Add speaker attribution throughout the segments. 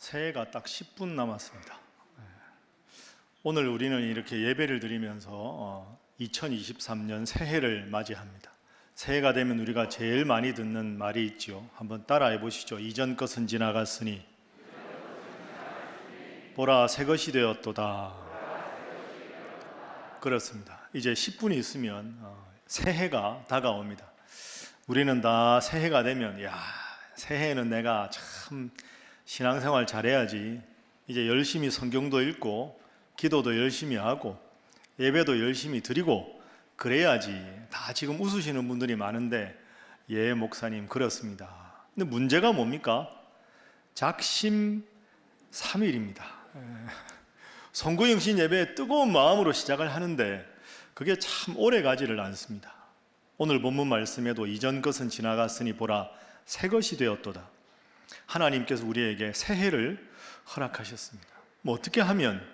Speaker 1: 새해가 딱 10분 남았습니다. 네. 오늘 우리는 이렇게 예배를 드리면서 어, 2023년 새해를 맞이합니다. 새해가 되면 우리가 제일 많이 듣는 말이 있죠. 한번 따라해 보시죠. 이전 것은 지나갔으니 보라 새 것이 되었도다. 그렇습니다. 이제 10분이 있으면 어, 새해가 다가옵니다. 우리는 다 새해가 되면 야 새해에는 내가 참 신앙생활 잘해야지. 이제 열심히 성경도 읽고 기도도 열심히 하고 예배도 열심히 드리고 그래야지. 다 지금 웃으시는 분들이 많은데 예 목사님 그렇습니다. 근데 문제가 뭡니까? 작심 3일입니다. 성구영신 예배 뜨거운 마음으로 시작을 하는데 그게 참 오래 가지를 않습니다. 오늘 본문 말씀에도 이전 것은 지나갔으니 보라 새 것이 되었도다. 하나님께서 우리에게 새해를 허락하셨습니다. 뭐 어떻게 하면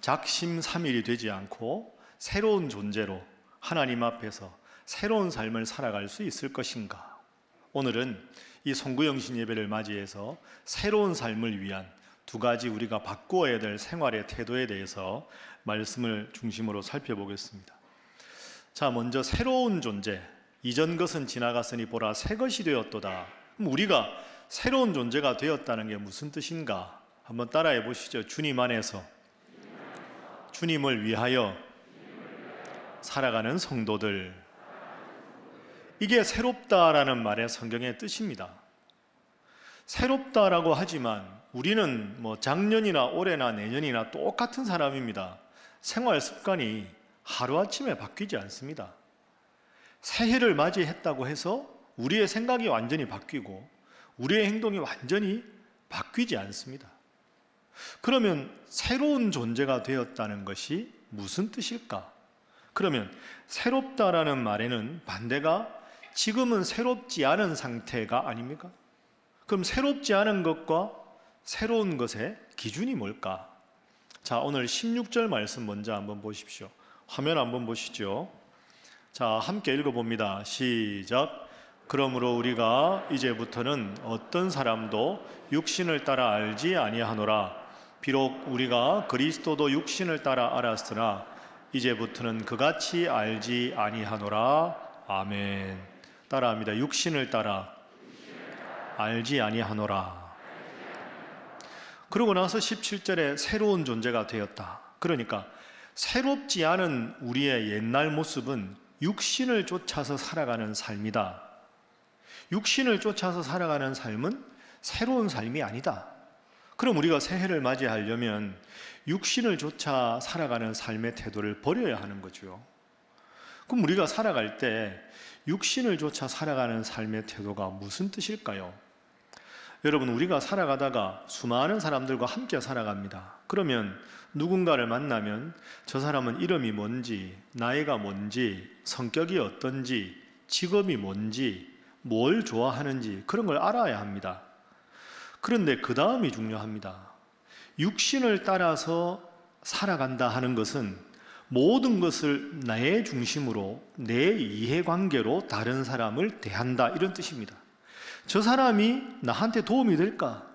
Speaker 1: 작심 삼일이 되지 않고 새로운 존재로 하나님 앞에서 새로운 삶을 살아갈 수 있을 것인가? 오늘은 이 송구영신 예배를 맞이해서 새로운 삶을 위한 두 가지 우리가 바꾸어야 될 생활의 태도에 대해서 말씀을 중심으로 살펴보겠습니다. 자, 먼저 새로운 존재. 이전 것은 지나갔으니 보라 새 것이 되었도다. 우리가 새로운 존재가 되었다는 게 무슨 뜻인가? 한번 따라해 보시죠. 주님 안에서 주님을 위하여 살아가는 성도들. 이게 새롭다라는 말의 성경의 뜻입니다. 새롭다라고 하지만 우리는 뭐 작년이나 올해나 내년이나 똑같은 사람입니다. 생활 습관이 하루아침에 바뀌지 않습니다. 새해를 맞이했다고 해서 우리의 생각이 완전히 바뀌고 우리의 행동이 완전히 바뀌지 않습니다. 그러면 새로운 존재가 되었다는 것이 무슨 뜻일까? 그러면 새롭다라는 말에는 반대가 지금은 새롭지 않은 상태가 아닙니까? 그럼 새롭지 않은 것과 새로운 것의 기준이 뭘까? 자, 오늘 16절 말씀 먼저 한번 보십시오. 화면 한번 보시죠. 자, 함께 읽어봅니다. 시작. 그러므로 우리가 이제부터는 어떤 사람도 육신을 따라 알지 아니하노라. 비록 우리가 그리스도도 육신을 따라 알았으나 이제부터는 그같이 알지 아니하노라. 아멘. 따라합니다. 육신을 따라 알지 아니하노라. 그러고 나서 17절에 새로운 존재가 되었다. 그러니까 새롭지 않은 우리의 옛날 모습은 육신을 쫓아서 살아가는 삶이다. 육신을 쫓아서 살아가는 삶은 새로운 삶이 아니다. 그럼 우리가 새해를 맞이하려면 육신을 쫓아 살아가는 삶의 태도를 버려야 하는 거죠. 그럼 우리가 살아갈 때 육신을 쫓아 살아가는 삶의 태도가 무슨 뜻일까요? 여러분, 우리가 살아가다가 수많은 사람들과 함께 살아갑니다. 그러면 누군가를 만나면 저 사람은 이름이 뭔지, 나이가 뭔지, 성격이 어떤지, 직업이 뭔지, 뭘 좋아하는지 그런 걸 알아야 합니다. 그런데 그 다음이 중요합니다. 육신을 따라서 살아간다 하는 것은 모든 것을 나의 중심으로 내 이해관계로 다른 사람을 대한다 이런 뜻입니다. 저 사람이 나한테 도움이 될까?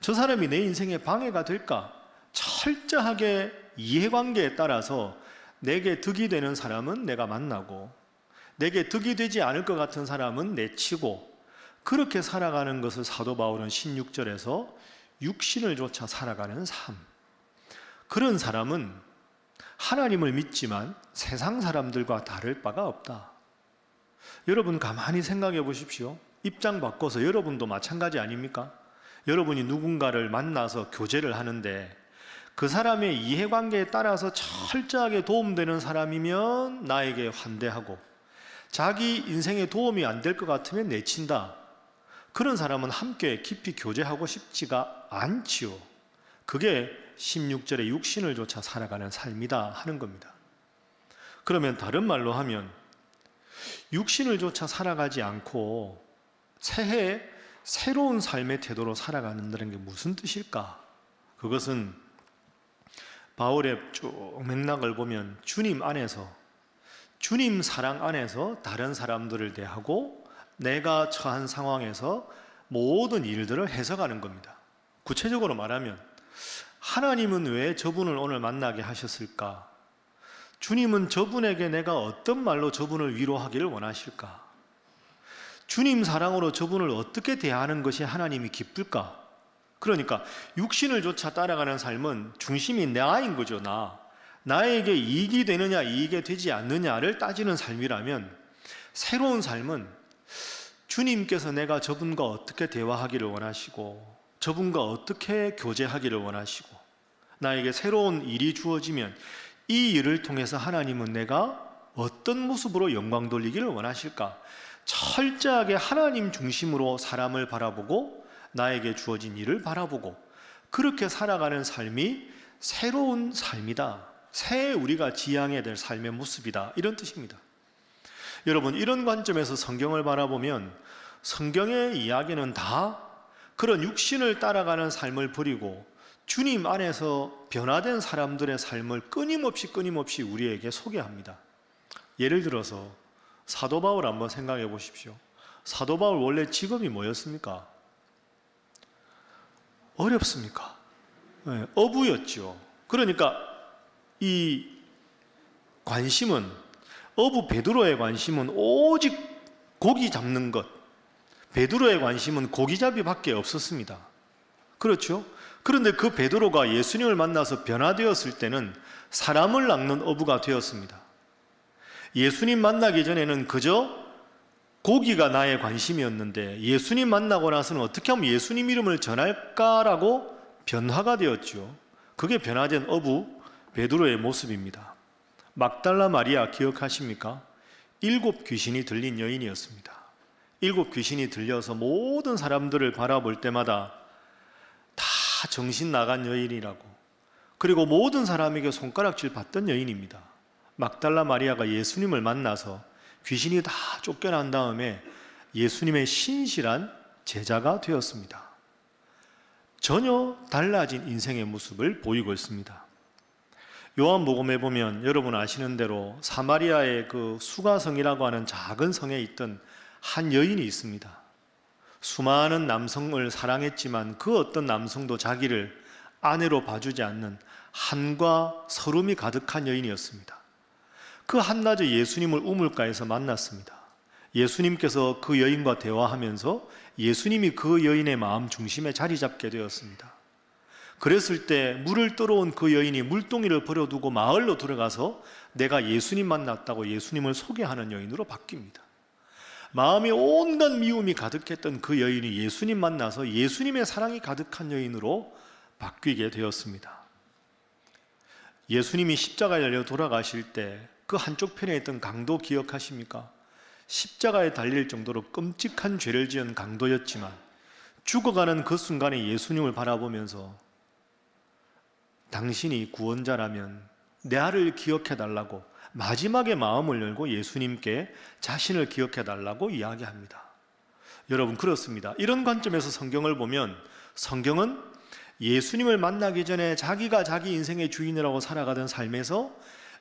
Speaker 1: 저 사람이 내 인생에 방해가 될까? 철저하게 이해관계에 따라서 내게 득이 되는 사람은 내가 만나고 내게 득이 되지 않을 것 같은 사람은 내치고 그렇게 살아가는 것을 사도 바울은 16절에서 육신을 쫓아 살아가는 삶. 그런 사람은 하나님을 믿지만 세상 사람들과 다를 바가 없다. 여러분 가만히 생각해 보십시오. 입장 바꿔서 여러분도 마찬가지 아닙니까? 여러분이 누군가를 만나서 교제를 하는데 그 사람의 이해관계에 따라서 철저하게 도움되는 사람이면 나에게 환대하고 자기 인생에 도움이 안 될 것 같으면 내친다. 그런 사람은 함께 깊이 교제하고 싶지가 않지요. 그게 16절에 육신을 쫓아 살아가는 삶이다 하는 겁니다. 그러면 다른 말로 하면 육신을 쫓아 살아가지 않고 새해 새로운 삶의 태도로 살아가는다는 게 무슨 뜻일까? 그것은 바울의 쭉 맥락을 보면 주님 안에서 주님 사랑 안에서 다른 사람들을 대하고 내가 처한 상황에서 모든 일들을 해석하는 겁니다. 구체적으로 말하면 하나님은 왜 저분을 오늘 만나게 하셨을까? 주님은 저분에게 내가 어떤 말로 저분을 위로하기를 원하실까? 주님 사랑으로 저분을 어떻게 대하는 것이 하나님이 기쁠까? 그러니까 육신을 조차 따라가는 삶은 중심이 나인 거죠, 나. 나에게 이익이 되느냐, 이익이 되지 않느냐를 따지는 삶이라면 새로운 삶은 주님께서 내가 저분과 어떻게 대화하기를 원하시고 저분과 어떻게 교제하기를 원하시고 나에게 새로운 일이 주어지면 이 일을 통해서 하나님은 내가 어떤 모습으로 영광 돌리기를 원하실까? 철저하게 하나님 중심으로 사람을 바라보고 나에게 주어진 일을 바라보고 그렇게 살아가는 삶이 새로운 삶이다. 새 우리가 지향해야 될 삶의 모습이다. 이런 뜻입니다. 여러분, 이런 관점에서 성경을 바라보면 성경의 이야기는 다 그런 육신을 따라가는 삶을 버리고 주님 안에서 변화된 사람들의 삶을 끊임없이 끊임없이 우리에게 소개합니다. 예를 들어서 사도 바울 한번 생각해 보십시오. 사도 바울 원래 직업이 뭐였습니까? 어렵습니까? 네, 어부였죠. 그러니까 이 관심은 어부 베드로의 관심은 오직 고기 잡는 것. 베드로의 관심은 고기잡이밖에 없었습니다. 그렇죠? 그런데 그 베드로가 예수님을 만나서 변화되었을 때는 사람을 낚는 어부가 되었습니다. 예수님 만나기 전에는 그저 고기가 나의 관심이었는데 예수님 만나고 나서는 어떻게 하면 예수님 이름을 전할까라고 변화가 되었죠. 그게 변화된 어부 베드로의 모습입니다. 막달라 마리아 기억하십니까? 일곱 귀신이 들린 여인이었습니다. 일곱 귀신이 들려서 모든 사람들을 바라볼 때마다 다 정신 나간 여인이라고 그리고 모든 사람에게 손가락질 받던 여인입니다. 막달라 마리아가 예수님을 만나서 귀신이 다 쫓겨난 다음에 예수님의 신실한 제자가 되었습니다. 전혀 달라진 인생의 모습을 보이고 있습니다. 요한복음에 보면 여러분 아시는 대로 사마리아의 그 수가성이라고 하는 작은 성에 있던 한 여인이 있습니다. 수많은 남성을 사랑했지만 그 어떤 남성도 자기를 아내로 봐주지 않는 한과 서름이 가득한 여인이었습니다. 그 한낮에 예수님을 우물가에서 만났습니다. 예수님께서 그 여인과 대화하면서 예수님이 그 여인의 마음 중심에 자리 잡게 되었습니다. 그랬을 때 물을 떨어온 그 여인이 물동이를 버려두고 마을로 들어가서 내가 예수님 만났다고 예수님을 소개하는 여인으로 바뀝니다. 마음에 온갖 미움이 가득했던 그 여인이 예수님 만나서 예수님의 사랑이 가득한 여인으로 바뀌게 되었습니다. 예수님이 십자가에 달려 돌아가실 때 그 한쪽 편에 있던 강도 기억하십니까? 십자가에 달릴 정도로 끔찍한 죄를 지은 강도였지만 죽어가는 그 순간에 예수님을 바라보면서 당신이 구원자라면 내 아를 기억해 달라고 마지막에 마음을 열고 예수님께 자신을 기억해 달라고 이야기합니다. 여러분 그렇습니다. 이런 관점에서 성경을 보면 성경은 예수님을 만나기 전에 자기가 자기 인생의 주인이라고 살아가던 삶에서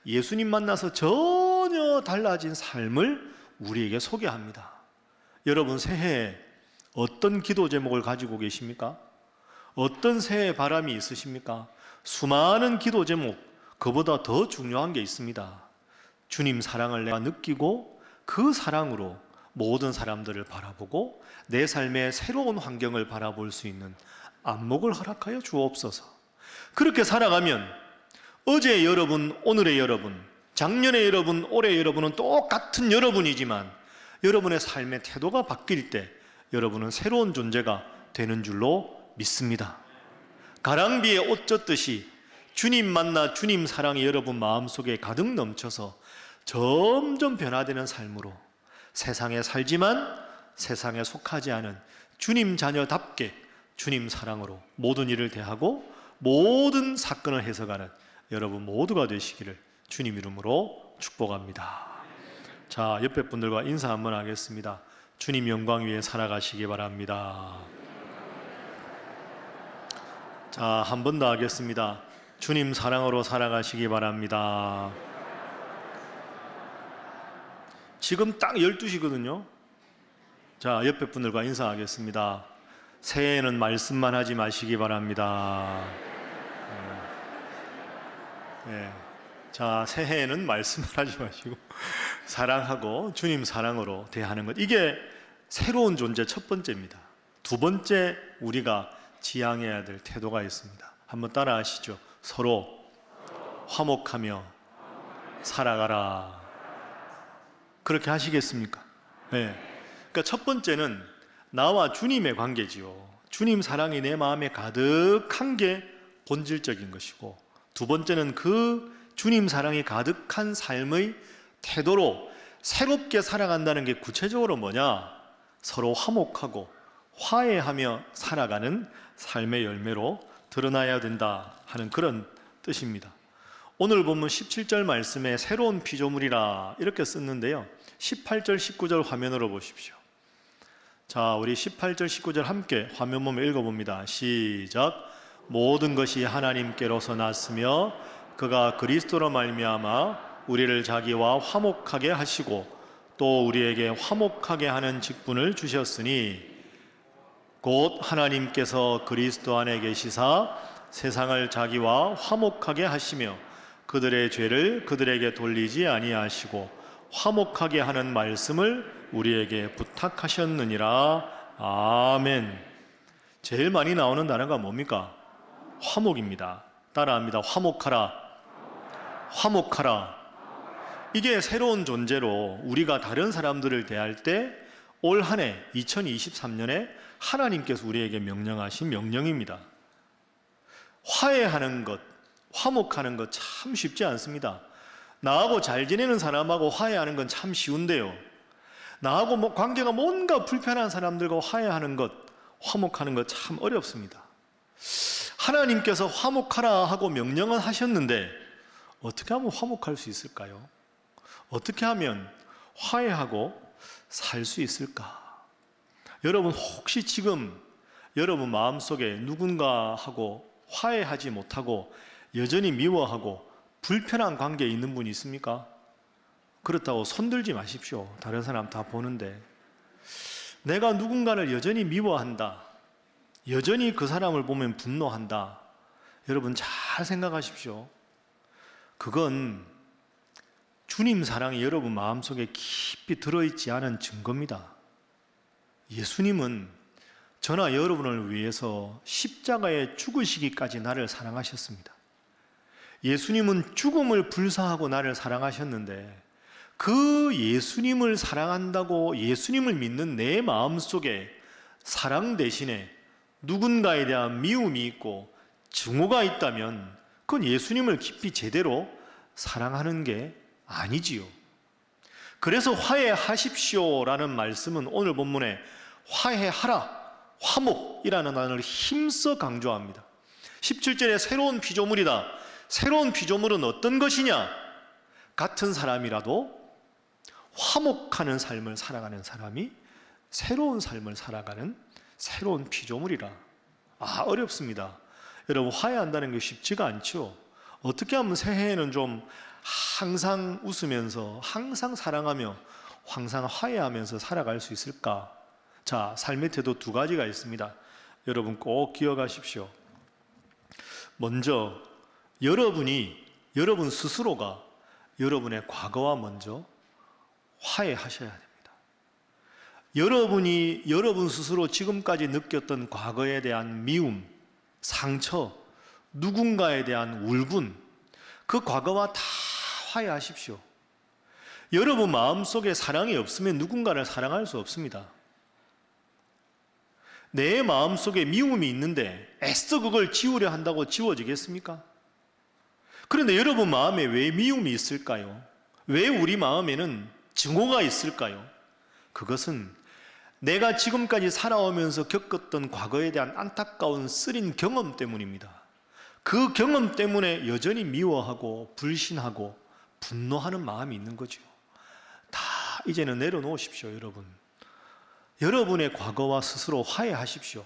Speaker 1: 예수님 만나서 전혀 달라진 삶을 우리에게 소개합니다. 여러분 새해에 어떤 기도 제목을 가지고 계십니까? 어떤 새해 바람이 있으십니까? 수많은 기도 제목, 그보다 더 중요한 게 있습니다. 주님 사랑을 내가 느끼고 그 사랑으로 모든 사람들을 바라보고 내 삶의 새로운 환경을 바라볼 수 있는 안목을 허락하여 주옵소서. 그렇게 살아가면 어제 여러분, 오늘의 여러분, 작년의 여러분, 올해 여러분은 똑같은 여러분이지만 여러분의 삶의 태도가 바뀔 때 여러분은 새로운 존재가 되는 줄로 믿습니다. 가랑비에 옷 젖듯이 주님 만나 주님 사랑이 여러분 마음속에 가득 넘쳐서 점점 변화되는 삶으로 세상에 살지만 세상에 속하지 않은 주님 자녀답게 주님 사랑으로 모든 일을 대하고 모든 사건을 해석하는 여러분 모두가 되시기를 주님 이름으로 축복합니다. 자, 옆에 분들과 인사 한번 하겠습니다. 주님 영광 위에 살아가시기 바랍니다. 자, 한 번 더 하겠습니다. 주님 사랑으로 살아가시기 바랍니다. 지금 딱 12시거든요. 자, 옆에 분들과 인사하겠습니다. 새해에는 말씀만 하지 마시기 바랍니다. 예. 예. 자, 새해에는 말씀만 하지 마시고 사랑하고 주님 사랑으로 대하는 것. 이게 새로운 존재 첫 번째입니다. 두 번째 우리가 지향해야 될 태도가 있습니다. 한번 따라 하시죠. 서로 화목하며 살아가라. 그렇게 하시겠습니까? 네. 그러니까 첫 번째는 나와 주님의 관계지요. 주님 사랑이 내 마음에 가득한 게 본질적인 것이고 두 번째는 그 주님 사랑이 가득한 삶의 태도로 새롭게 살아간다는 게 구체적으로 뭐냐? 서로 화목하고 화해하며 살아가는 삶의 열매로 드러나야 된다 하는 그런 뜻입니다. 오늘 본문 17절 말씀에 새로운 피조물이라 이렇게 썼는데요. 18절, 19절 화면으로 보십시오. 자, 우리 18절, 19절 함께 화면 보면 읽어봅니다. 시작. 모든 것이 하나님께로서 났으며 그가 그리스도로 말미암아 우리를 자기와 화목하게 하시고 또 우리에게 화목하게 하는 직분을 주셨으니 곧 하나님께서 그리스도 안에 계시사 세상을 자기와 화목하게 하시며 그들의 죄를 그들에게 돌리지 아니하시고 화목하게 하는 말씀을 우리에게 부탁하셨느니라 아멘. 제일 많이 나오는 단어가 뭡니까? 화목입니다. 따라합니다. 화목하라. 화목하라. 이게 새로운 존재로 우리가 다른 사람들을 대할 때 올 한 해 2023년에 하나님께서 우리에게 명령하신 명령입니다. 화해하는 것, 화목하는 것 참 쉽지 않습니다. 나하고 잘 지내는 사람하고 화해하는 건 참 쉬운데요. 나하고 뭐 관계가 뭔가 불편한 사람들과 화해하는 것, 화목하는 것 참 어렵습니다. 하나님께서 화목하라 하고 명령은 하셨는데 어떻게 하면 화목할 수 있을까요? 어떻게 하면 화해하고 살 수 있을까? 여러분 혹시 지금 여러분 마음속에 누군가 하고 화해하지 못하고 여전히 미워하고 불편한 관계에 있는 분이 있습니까? 그렇다고 손들지 마십시오. 다른 사람 다 보는데. 내가 누군가를 여전히 미워한다. 여전히 그 사람을 보면 분노한다. 여러분 잘 생각하십시오. 그건 주님 사랑이 여러분 마음속에 깊이 들어있지 않은 증거입니다. 예수님은 저나 여러분을 위해서 십자가에 죽으시기까지 나를 사랑하셨습니다. 예수님은 죽음을 불사하고 나를 사랑하셨는데 그 예수님을 사랑한다고 예수님을 믿는 내 마음 속에 사랑 대신에 누군가에 대한 미움이 있고 증오가 있다면 그건 예수님을 깊이 제대로 사랑하는 게 아니지요. 그래서 화해하십시오라는 말씀은 오늘 본문에 화해하라, 화목이라는 단어를 힘써 강조합니다. 17절에 새로운 피조물이다. 새로운 피조물은 어떤 것이냐? 같은 사람이라도 화목하는 삶을 살아가는 사람이 새로운 삶을 살아가는 새로운 피조물이라. 아, 어렵습니다. 여러분, 화해한다는 게 쉽지가 않죠. 어떻게 하면 새해에는 좀 항상 웃으면서, 항상 사랑하며, 항상 화해하면서 살아갈 수 있을까? 자, 삶의 태도 두 가지가 있습니다. 여러분 꼭 기억하십시오. 먼저, 여러분이, 여러분 스스로가 여러분의 과거와 먼저 화해하셔야 됩니다. 여러분이 여러분 스스로 지금까지 느꼈던 과거에 대한 미움, 상처, 누군가에 대한 울분, 그 과거와 다 화해하십시오. 여러분 마음속에 사랑이 없으면 누군가를 사랑할 수 없습니다. 내 마음속에 미움이 있는데 애써 그걸 지우려 한다고 지워지겠습니까? 그런데 여러분 마음에 왜 미움이 있을까요? 왜 우리 마음에는 증오가 있을까요? 그것은 내가 지금까지 살아오면서 겪었던 과거에 대한 안타까운 쓰린 경험 때문입니다. 그 경험 때문에 여전히 미워하고 불신하고 분노하는 마음이 있는 거죠. 다 이제는 내려놓으십시오, 여러분. 여러분의 과거와 스스로 화해하십시오.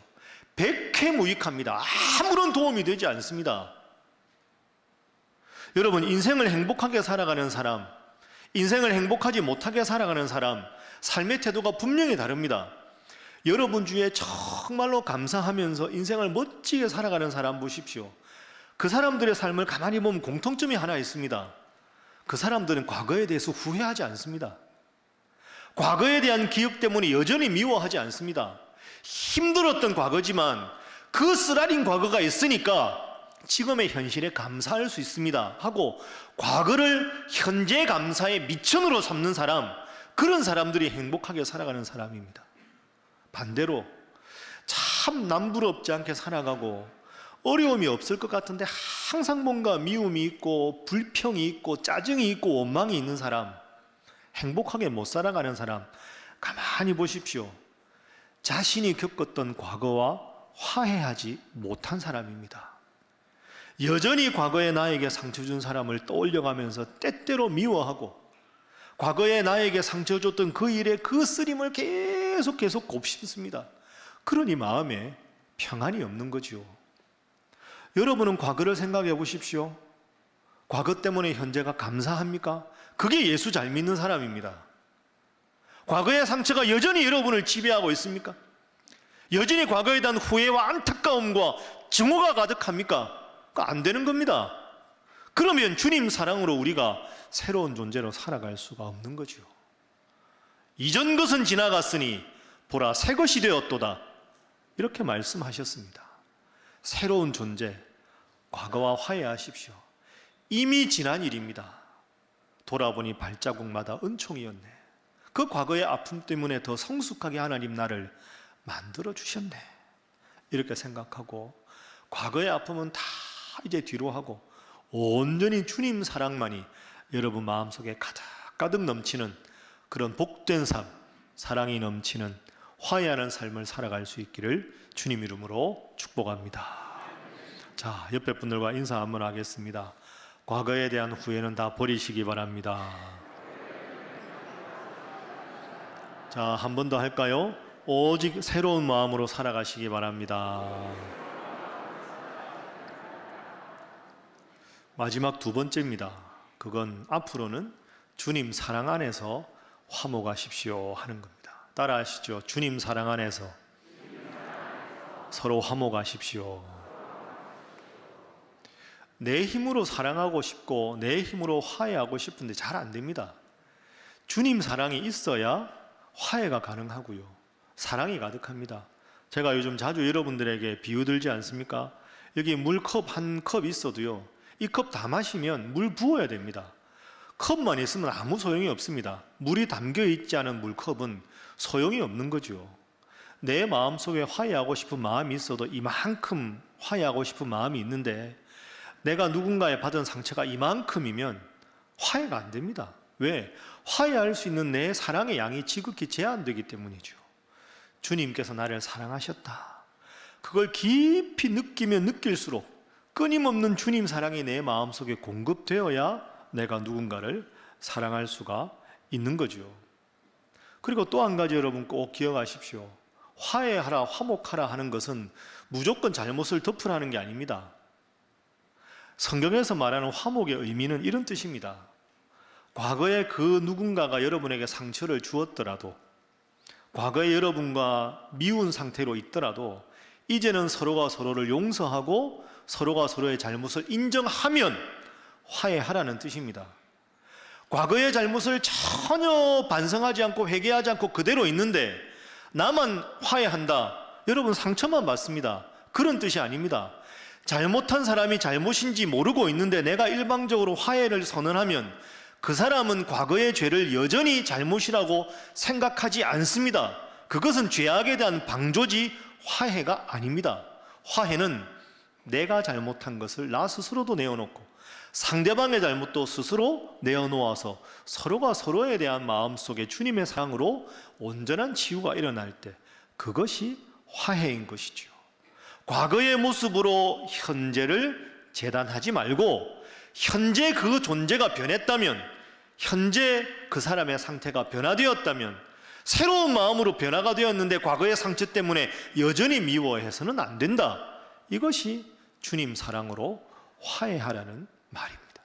Speaker 1: 백해무익합니다. 아무런 도움이 되지 않습니다. 여러분, 인생을 행복하게 살아가는 사람, 인생을 행복하지 못하게 살아가는 사람, 삶의 태도가 분명히 다릅니다. 여러분 주에 정말로 감사하면서 인생을 멋지게 살아가는 사람 보십시오. 그 사람들의 삶을 가만히 보면 공통점이 하나 있습니다. 그 사람들은 과거에 대해서 후회하지 않습니다. 과거에 대한 기억 때문에 여전히 미워하지 않습니다. 힘들었던 과거지만 그 쓰라린 과거가 있으니까 지금의 현실에 감사할 수 있습니다. 하고 과거를 현재 감사의 미천으로 삼는 사람, 그런 사람들이 행복하게 살아가는 사람입니다. 반대로 참 남부럽지 않게 살아가고 어려움이 없을 것 같은데 항상 뭔가 미움이 있고 불평이 있고 짜증이 있고 원망이 있는 사람, 행복하게 못 살아가는 사람, 가만히 보십시오. 자신이 겪었던 과거와 화해하지 못한 사람입니다. 여전히 과거에 나에게 상처 준 사람을 떠올려가면서 때때로 미워하고 과거에 나에게 상처 줬던 그 일에 그 쓰림을 계속 계속 곱씹습니다. 그러니 마음에 평안이 없는 거지요. 여러분은 과거를 생각해 보십시오. 과거 때문에 현재가 감사합니까? 그게 예수 잘 믿는 사람입니다. 과거의 상처가 여전히 여러분을 지배하고 있습니까? 여전히 과거에 대한 후회와 안타까움과 증오가 가득합니까? 안 되는 겁니다. 그러면 주님 사랑으로 우리가 새로운 존재로 살아갈 수가 없는 거죠. 이전 것은 지나갔으니 보라 새 것이 되었도다. 이렇게 말씀하셨습니다. 새로운 존재, 과거와 화해하십시오. 이미 지난 일입니다. 돌아보니 발자국마다 은총이었네. 그 과거의 아픔 때문에 더 성숙하게 하나님 나를 만들어 주셨네. 이렇게 생각하고 과거의 아픔은 다 이제 뒤로 하고 온전히 주님 사랑만이 여러분 마음속에 가득 가득 넘치는 그런 복된 삶, 사랑이 넘치는 화해하는 삶을 살아갈 수 있기를 주님 이름으로 축복합니다. 자, 옆에 분들과 인사 한번 하겠습니다. 과거에 대한 후회는 다 버리시기 바랍니다. 자, 한 번 더 할까요? 오직 새로운 마음으로 살아가시기 바랍니다. 마지막 두 번째입니다. 그건 앞으로는 주님 사랑 안에서 화목하십시오 하는 겁니다. 따라 하시죠. 주님 사랑 안에서 서로 화목하십시오. 내 힘으로 사랑하고 싶고 내 힘으로 화해하고 싶은데 잘 안 됩니다. 주님 사랑이 있어야 화해가 가능하고요. 사랑이 가득합니다. 제가 요즘 자주 여러분들에게 비유 들지 않습니까? 여기 물컵 한 컵 있어도요. 이 컵 다 마시면 물 부어야 됩니다. 컵만 있으면 아무 소용이 없습니다. 물이 담겨 있지 않은 물컵은 소용이 없는 거죠. 내 마음 속에 화해하고 싶은 마음이 있어도 이만큼 화해하고 싶은 마음이 있는데 내가 누군가에 받은 상처가 이만큼이면 화해가 안 됩니다. 왜? 화해할 수 있는 내 사랑의 양이 지극히 제한되기 때문이죠. 주님께서 나를 사랑하셨다. 그걸 깊이 느끼면 느낄수록 끊임없는 주님 사랑이 내 마음속에 공급되어야 내가 누군가를 사랑할 수가 있는 거죠. 그리고 또 한 가지 여러분 꼭 기억하십시오. 화해하라, 화목하라 하는 것은 무조건 잘못을 덮으라는 게 아닙니다. 성경에서 말하는 화목의 의미는 이런 뜻입니다. 과거에 그 누군가가 여러분에게 상처를 주었더라도, 과거에 여러분과 미운 상태로 있더라도, 이제는 서로가 서로를 용서하고 서로가 서로의 잘못을 인정하면 화해하라는 뜻입니다. 과거의 잘못을 전혀 반성하지 않고 회개하지 않고 그대로 있는데 나만 화해한다. 여러분 상처만 받습니다. 그런 뜻이 아닙니다. 잘못한 사람이 잘못인지 모르고 있는데 내가 일방적으로 화해를 선언하면 그 사람은 과거의 죄를 여전히 잘못이라고 생각하지 않습니다. 그것은 죄악에 대한 방조지 화해가 아닙니다. 화해는 내가 잘못한 것을 나 스스로도 내어놓고 상대방의 잘못도 스스로 내어놓아서 서로가 서로에 대한 마음속에 주님의 사랑으로 온전한 치유가 일어날 때 그것이 화해인 것이지요. 과거의 모습으로 현재를 재단하지 말고 현재 그 존재가 변했다면 현재 그 사람의 상태가 변화되었다면 새로운 마음으로 변화가 되었는데 과거의 상처 때문에 여전히 미워해서는 안 된다. 이것이 주님 사랑으로 화해하라는 말입니다.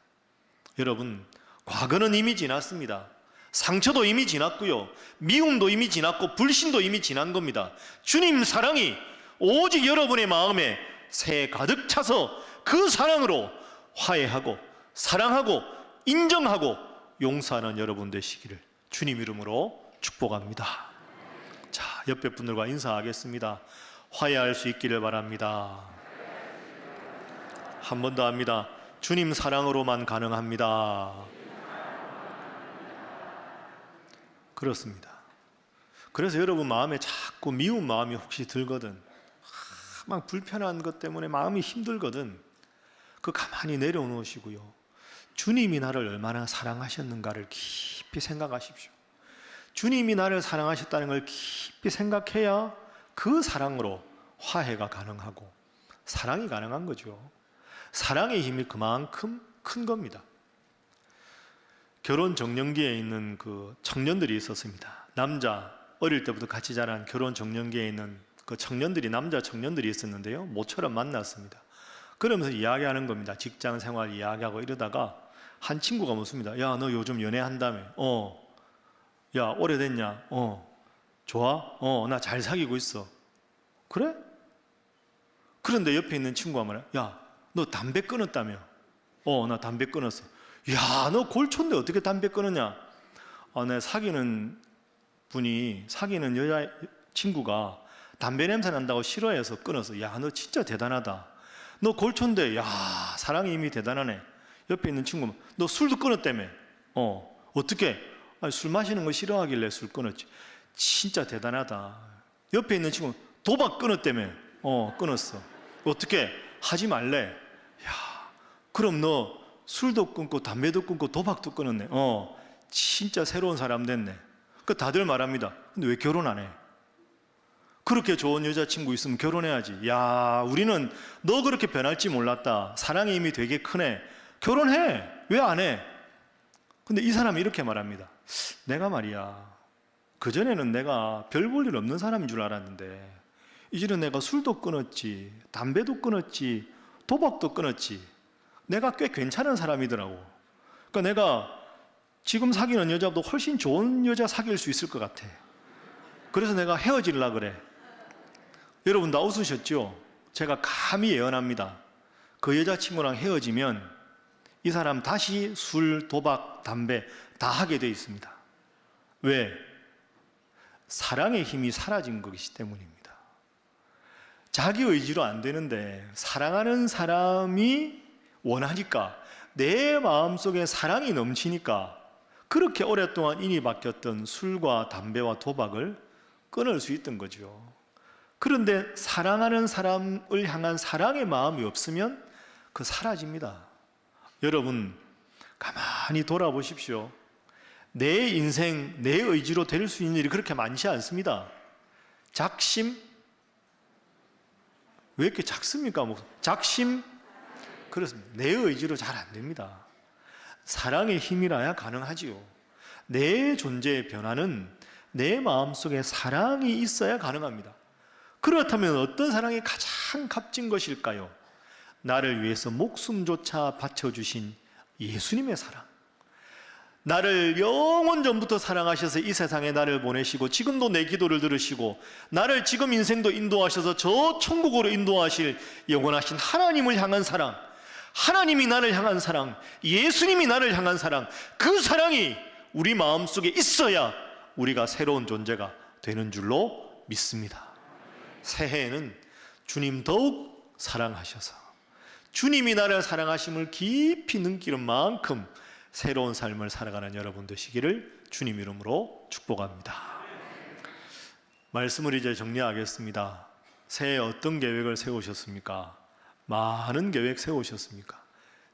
Speaker 1: 여러분, 과거는 이미 지났습니다. 상처도 이미 지났고요. 미움도 이미 지났고 불신도 이미 지난 겁니다. 주님 사랑이 오직 여러분의 마음에 새 가득 차서 그 사랑으로 화해하고 사랑하고 인정하고 용서하는 여러분 되시기를 주님 이름으로 축복합니다. 자, 옆에 분들과 인사하겠습니다. 화해할 수 있기를 바랍니다. 한 번 더 합니다. 주님 사랑으로만 가능합니다. 그렇습니다. 그래서 여러분 마음에 자꾸 미운 마음이 혹시 들거든. 아, 막 불편한 것 때문에 마음이 힘들거든. 그 가만히 내려놓으시고요. 주님이 나를 얼마나 사랑하셨는가를 깊이 생각하십시오. 주님이 나를 사랑하셨다는 걸 깊이 생각해야 그 사랑으로 화해가 가능하고 사랑이 가능한 거죠. 사랑의 힘이 그만큼 큰 겁니다. 결혼 정년기에 있는 그 청년들이 있었습니다. 남자 어릴 때부터 같이 자란 결혼 정년기에 있는 그 청년들이 남자 청년들이 있었는데요. 모처럼 만났습니다. 그러면서 이야기하는 겁니다. 직장 생활 이야기하고 이러다가 한 친구가 묻습니다. 야, 너 요즘 연애한다며? 어. 야, 오래됐냐? 어. 좋아? 어, 나 잘 사귀고 있어. 그래? 그런데 옆에 있는 친구가 말해. 야, 너 담배 끊었다며? 어, 나 담배 끊었어. 야, 너 골초인데 어떻게 담배 끊었냐? 아, 내 사귀는 분이 사귀는 여자 친구가 담배 냄새 난다고 싫어해서 끊었어. 야, 너 진짜 대단하다. 너 골초인데, 야, 사랑이 이미 대단하네. 옆에 있는 친구, 너 술도 끊었다며. 어, 어떻게? 아니, 술 마시는 거 싫어하길래 술 끊었지. 진짜 대단하다. 옆에 있는 친구, 도박 끊었다며. 어, 끊었어. 어떻게? 하지 말래. 야, 그럼 너 술도 끊고 담배도 끊고 도박도 끊었네. 어, 진짜 새로운 사람 됐네. 그 다들 말합니다. 근데 왜 결혼 안 해? 그렇게 좋은 여자친구 있으면 결혼해야지. 야, 우리는 너 그렇게 변할지 몰랐다. 사랑이 이미 되게 크네. 결혼해. 왜 안 해? 근데 이 사람이 이렇게 말합니다. 내가 말이야. 그전에는 내가 별 볼 일 없는 사람인 줄 알았는데, 이제는 내가 술도 끊었지, 담배도 끊었지, 도박도 끊었지. 내가 꽤 괜찮은 사람이더라고. 그러니까 내가 지금 사귀는 여자보다 훨씬 좋은 여자 사귈 수 있을 것 같아. 그래서 내가 헤어질라 그래. 여러분 다 웃으셨죠? 제가 감히 예언합니다. 그 여자친구랑 헤어지면 이 사람 다시 술, 도박, 담배 다 하게 돼 있습니다. 왜? 사랑의 힘이 사라진 것이기 때문입니다. 자기 의지로 안 되는데 사랑하는 사람이 원하니까 내 마음속에 사랑이 넘치니까 그렇게 오랫동안 인이 바뀌었던 술과 담배와 도박을 끊을 수 있던 거죠. 그런데 사랑하는 사람을 향한 사랑의 마음이 없으면 그 사라집니다. 여러분 가만히 돌아보십시오. 내 인생, 내 의지로 될 수 있는 일이 그렇게 많지 않습니다. 작심 왜 이렇게 작습니까? 뭐 작심 그렇습니다. 내 의지로 잘 안 됩니다. 사랑의 힘이라야 가능하지요. 내 존재의 변화는 내 마음속에 사랑이 있어야 가능합니다. 그렇다면 어떤 사랑이 가장 값진 것일까요? 나를 위해서 목숨조차 바쳐주신 예수님의 사랑. 나를 영원 전부터 사랑하셔서 이 세상에 나를 보내시고 지금도 내 기도를 들으시고 나를 지금 인생도 인도하셔서 저 천국으로 인도하실 영원하신 하나님을 향한 사랑. 하나님이 나를 향한 사랑, 예수님이 나를 향한 사랑, 그 사랑이 우리 마음속에 있어야 우리가 새로운 존재가 되는 줄로 믿습니다. 새해에는 주님 더욱 사랑하셔서 주님이 나를 사랑하심을 깊이 느끼는 만큼 새로운 삶을 살아가는 여러분 되시기를 주님 이름으로 축복합니다. 말씀을 이제 정리하겠습니다. 새해 어떤 계획을 세우셨습니까? 많은 계획 세우셨습니까?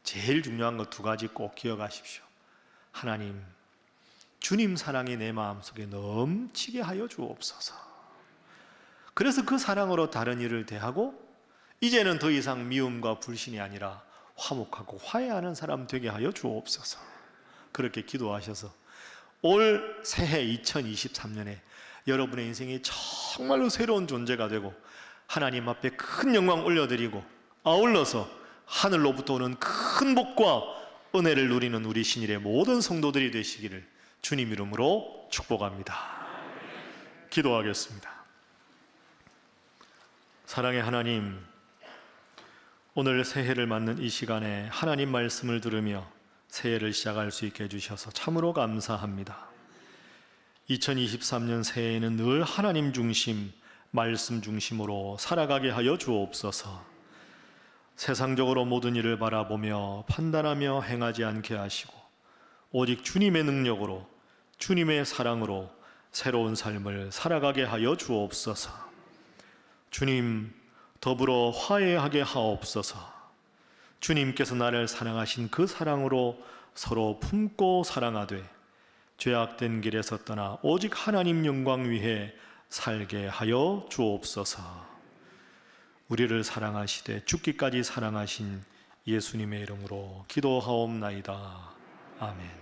Speaker 1: 제일 중요한 것 두 가지 꼭 기억하십시오. 하나님, 주님 사랑이 내 마음속에 넘치게 하여 주옵소서. 그래서 그 사랑으로 다른 일을 대하고 이제는 더 이상 미움과 불신이 아니라 화목하고 화해하는 사람 되게 하여 주옵소서. 그렇게 기도하셔서 올 새해 2023년에 여러분의 인생이 정말로 새로운 존재가 되고 하나님 앞에 큰 영광 올려드리고 아울러서 하늘로부터 오는 큰 복과 은혜를 누리는 우리 신일의 모든 성도들이 되시기를 주님 이름으로 축복합니다. 기도하겠습니다. 사랑의 하나님, 오늘 새해를 맞는 이 시간에 하나님 말씀을 들으며 새해를 시작할 수 있게 해주셔서 참으로 감사합니다. 2023년 새해에는 늘 하나님 중심, 말씀 중심으로 살아가게 하여 주옵소서. 세상적으로 모든 일을 바라보며 판단하며 행하지 않게 하시고 오직 주님의 능력으로 주님의 사랑으로 새로운 삶을 살아가게 하여 주옵소서. 주님 더불어 화해하게 하옵소서. 주님께서 나를 사랑하신 그 사랑으로 서로 품고 사랑하되 죄악된 길에서 떠나 오직 하나님 영광 위해 살게 하여 주옵소서. 우리를 사랑하시되 죽기까지 사랑하신 예수님의 이름으로 기도하옵나이다. 아멘.